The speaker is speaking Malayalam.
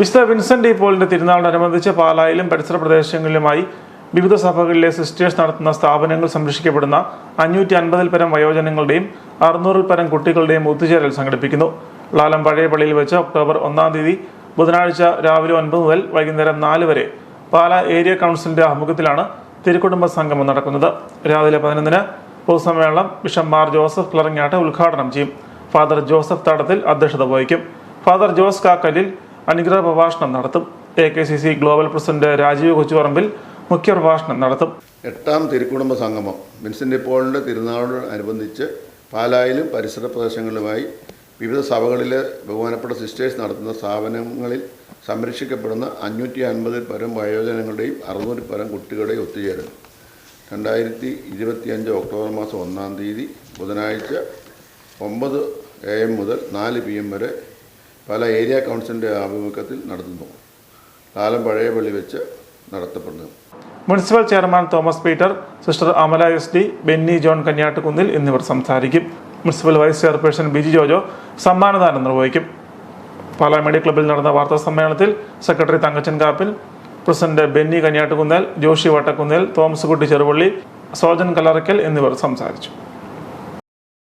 വിശുദ്ധ വിൻസെന്റ് ഡി പോളിന്റെ തിരുനാളിനനുബന്ധിച്ച് പാലായിലും പരിസര പ്രദേശങ്ങളിലുമായി വിവിധ സഭകളിലെ സിസ്റ്റേഴ്സ് നടത്തുന്ന സ്ഥാപനങ്ങൾ സംരക്ഷിക്കപ്പെടുന്ന അഞ്ഞൂറ്റി അൻപതിൽ പരം വയോജനങ്ങളുടെയും അറുന്നൂറിൽ പരം കുട്ടികളുടെയും ഒത്തുചേരൽ സംഘടിപ്പിക്കുന്നു. ലാലം പഴയ പള്ളിയിൽ വെച്ച് ഒക്ടോബർ ഒന്നാം തീയതി ബുധനാഴ്ച രാവിലെ ഒൻപത് മുതൽ വൈകുന്നേരം നാല് വരെ പാല ഏരിയ കൗൺസിലിന്റെ ആഭിമുഖ്യത്തിലാണ് തിരുക്കുടുംബ സംഗമം നടക്കുന്നത്. രാവിലെ പതിനൊന്നിന് പൊതുസമ്മേളനം ബിഷപ്പ് മാർ ജോസഫ് ക്ലറങ്ങാട്ട് ഉദ്ഘാടനം ചെയ്യും. ഫാദർ ജോസഫ് തടത്തിൽ അധ്യക്ഷത വഹിക്കും. ഫാദർ ജോസ് കാക്കലിൽ അനുഗ്രഹ പ്രഭാഷണം നടത്തും. A K C C global president Rajeev Kochuparambil മുഖ്യപ്രഭാഷണം നടത്തും. എട്ടാം തിരുക്കുടുംബ സംഗമം. വിൻസെന്റ് പോളിന്റെ തിരുനാളിനോടനുബന്ധിച്ച് പാലായിലും പരിസര പ്രദേശങ്ങളിലുമായി വിവിധ സഭകളിലെ ബഹുമാനപ്പെട്ട സിസ്റ്റേഴ്സ് നടത്തുന്ന സ്ഥാപനങ്ങളിൽ സംരക്ഷിക്കപ്പെടുന്ന അഞ്ഞൂറ്റി അൻപതിൽ പരം വയോജനങ്ങളുടെയും അറുന്നൂറിൽ പരം കുട്ടികളുടെയും ഒത്തുചേരൽ. രണ്ടായിരത്തി ഇരുപത്തിയഞ്ച് ഒക്ടോബർ മാസം ഒന്നാം തീയതി ബുധനാഴ്ച ഒമ്പത് എ എം മുതൽ നാല് പി എം വരെ പല ഏരിയ കൗൺസിലിന്റെ ആഭിമുഖ്യത്തിൽ നടത്തുന്നു. കാലം പഴയ പള്ളി വെച്ച് നടത്തപ്പെടുന്നു. Municipal chairman Thomas Peter sister Amala S D Benny John Kanyattukunnil എന്നിവർ സംസാരിക്കും. Municipal vice chairperson Biji Jojo സമ്മാനദാനം നിർവഹിക്കും. പാലാ മീഡിയ ക്ലബ്ബിൽ നടന്ന വാർത്താ സമ്മേളനത്തിൽ secretary Thankachan Kappil president Benny Kanyattukunnel Joshi Vattakunnel Thomaskutty Cherupally Sojan Kalarakkal എന്നിവർ സംസാരിച്ചു.